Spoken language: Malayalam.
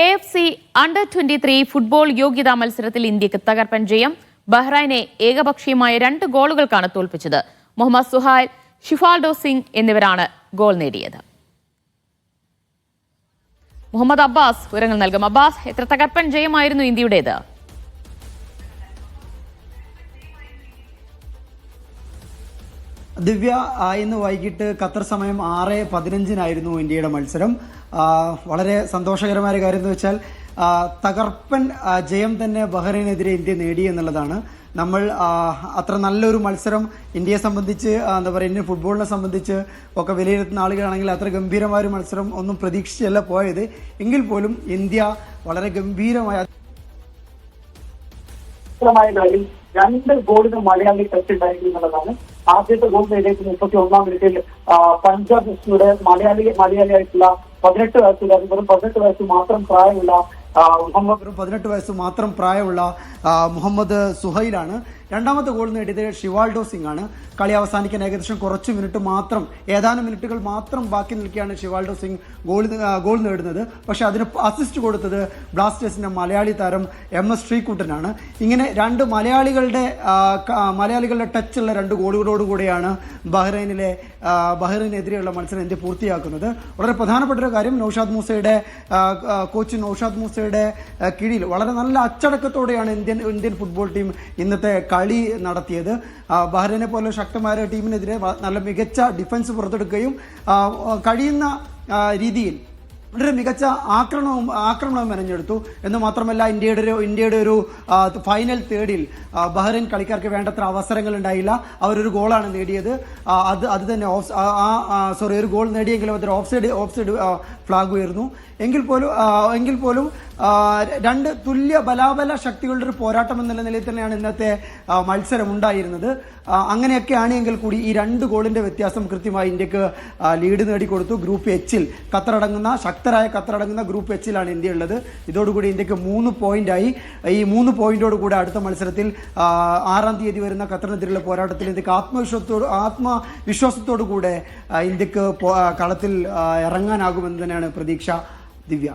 A F C under twenty three football യോഗ്യതാ മത്സരത്തിൽ ഇന്ത്യയ്ക്ക് തകർപ്പൻ ജയം. ബഹ്റൈനെ ഏകപക്ഷീയമായ രണ്ട് ഗോളുകൾക്കാണ് തോൽപ്പിച്ചത്. മുഹമ്മദ് സുഹാൽ ഷിഫാൽഡോ സിംഗ് എന്നിവരാണ് ഗോൾ നേടിയത്. മുഹമ്മദ് അബ്ബാസ് വിവരങ്ങൾ നൽകും. അബ്ബാസ് എത്ര തകർപ്പൻ ജയമായിരുന്നു ഇന്ത്യയുടേത്? ദിവ്യ ഇന്ന് വൈകിട്ട് ഖത്തർ സമയം ആറ് പതിനഞ്ചിനായിരുന്നു ഇന്ത്യയുടെ മത്സരം. വളരെ സന്തോഷകരമായ കാര്യം എന്ന് വെച്ചാൽ തകർപ്പൻ ജയം തന്നെ ബഹ്റൈനെതിരെ ഇന്ത്യ നേടി എന്നുള്ളതാണ്. നമ്മൾ അത്ര നല്ലൊരു മത്സരം ഇന്ത്യയെ സംബന്ധിച്ച് എന്താ പറയുക ഇന്ത്യൻ ഫുട്ബോളിനെ സംബന്ധിച്ച് ഒക്കെ വിലയിരുത്തുന്ന ആളുകളാണെങ്കിൽ അത്ര ഗംഭീരമായ ഒരു മത്സരം ഒന്നും പ്രതീക്ഷിച്ചല്ല പോയത്. എങ്കിൽ പോലും ഇന്ത്യ വളരെ ഗംഭീരമായ രണ്ട് ഗോളിന് മലയാളി ടച്ച് ഉണ്ടായിരുന്നു എന്നുള്ളതാണ്. ആദ്യത്തെ ഗോൾ നേടിയത് മുപ്പത്തി ഒന്നാം മിനിറ്റിൽ പഞ്ചാബ് എഫ്സിയുടെ മലയാളി മലയാളിയായിട്ടുള്ള പതിനെട്ട് വയസ്സുകാരൻ വെറും പതിനെട്ട് വയസ്സ് മാത്രം പ്രായമുള്ള മുഹമ്മദ് പതിനെട്ട് വയസ്സ് മാത്രം പ്രായമുള്ള മുഹമ്മദ് സുഹൈലാണ്. രണ്ടാമത്തെ ഗോൾ നേടിയത് ഷിവാൾഡോ സിംഗ് ആണ് കളി അവസാനിക്കാൻ ഏകദേശം കുറച്ച് മിനിറ്റ് മാത്രം ഏതാനും മിനിറ്റുകൾ മാത്രം ബാക്കി നിൽക്കുകയാണ് ഷിവാൾഡോ സിംഗ് ഗോൾ ഗോൾ നേടുന്നത്. പക്ഷേ അതിന് അസിസ്റ്റ് കൊടുത്തത് ബ്ലാസ്റ്റേഴ്സിന്റെ മലയാളി താരം എം എസ് ശ്രീകുട്ടനാണ്. ഇങ്ങനെ രണ്ട് മലയാളികളുടെ മലയാളികളുടെ ടച്ചുള്ള രണ്ട് ഗോളുകളോടുകൂടിയാണ് ബഹ്റൈനിലെ ബഹ്റൈനെതിരെയുള്ള മത്സരം ഇന്ത്യ പൂർത്തിയാക്കുന്നത്. വളരെ പ്രധാനപ്പെട്ട ഒരു കാര്യം നൌഷാദ് മൂസയുടെ കോച്ച് നൌഷാദ് മൂസയുടെ കീഴിൽ വളരെ നല്ല അച്ചടക്കത്തോടെയാണ് ഇന്ത്യൻ ഇന്ത്യൻ ഫുട്ബോൾ ടീം ഇന്നത്തെ കളി നടത്തിയത്. ബഹ്റൈനെ പോലെ ശക്തമായ ടീമിനെതിരെ നല്ല മികച്ച ഡിഫൻസ് പുറത്തെടുക്കുകയും കഴിയുന്ന രീതിയിൽ വളരെ മികച്ച ആക്രമണവും ആക്രമണവും മെനഞ്ഞെടുത്തു. എന്ന് മാത്രമല്ല ഇന്ത്യയുടെ ഒരു ഇന്ത്യയുടെ ഒരു ഫൈനൽ തേർഡിൽ ബഹ്റൈൻ കളിക്കാർക്ക് വേണ്ടത്ര അവസരങ്ങൾ ഉണ്ടായില്ല. അവരൊരു ഗോളാണ് നേടിയത്. അത് അത് തന്നെ ഓഫ് ആ സോറി ഒരു ഗോൾ നേടിയെങ്കിലും അതൊരു offside offside flag ഉയർന്നു. എങ്കിൽ പോലും എങ്കിൽ പോലും രണ്ട് തുല്യ ബലാബല ശക്തികളുടെ ഒരു പോരാട്ടം എന്ന നിലയിൽ തന്നെയാണ് ഇന്നത്തെ മത്സരം ഉണ്ടായിരുന്നത്. അങ്ങനെയൊക്കെ അങ്ങനെയൊക്കെയാണ് എങ്കിൽ കൂടി ഈ രണ്ട് ഗോളിന്റെ വ്യത്യാസം കൃത്യമായി ഇന്ത്യയ്ക്ക് ലീഡ് നേടിക്കൊടുത്തു. ഗ്രൂപ്പ് എച്ചിൽ ഖത്തറടങ്ങുന്ന ശക്തരായ ഖത്തറടങ്ങുന്ന ഗ്രൂപ്പ് എച്ചിലാണ് ഇന്ത്യ ഉള്ളത് ഇതോടുകൂടി ഇന്ത്യയ്ക്ക് മൂന്ന് പോയിന്റായി. ഈ മൂന്ന് പോയിന്റോട് കൂടെ അടുത്ത മത്സരത്തിൽ ആറാം തീയതി വരുന്ന ഖത്തറിനെതിരെയുള്ള പോരാട്ടത്തിൽ ഇന്ത്യയ്ക്ക് ആത്മവിശ്വാസത്തോട് ആത്മവിശ്വാസത്തോടു കൂടെ ഇന്ത്യയ്ക്ക് കളത്തിൽ ഇറങ്ങാനാകുമെന്ന് തന്നെയാണ് പ്രതീക്ഷ. ദിവ്യ.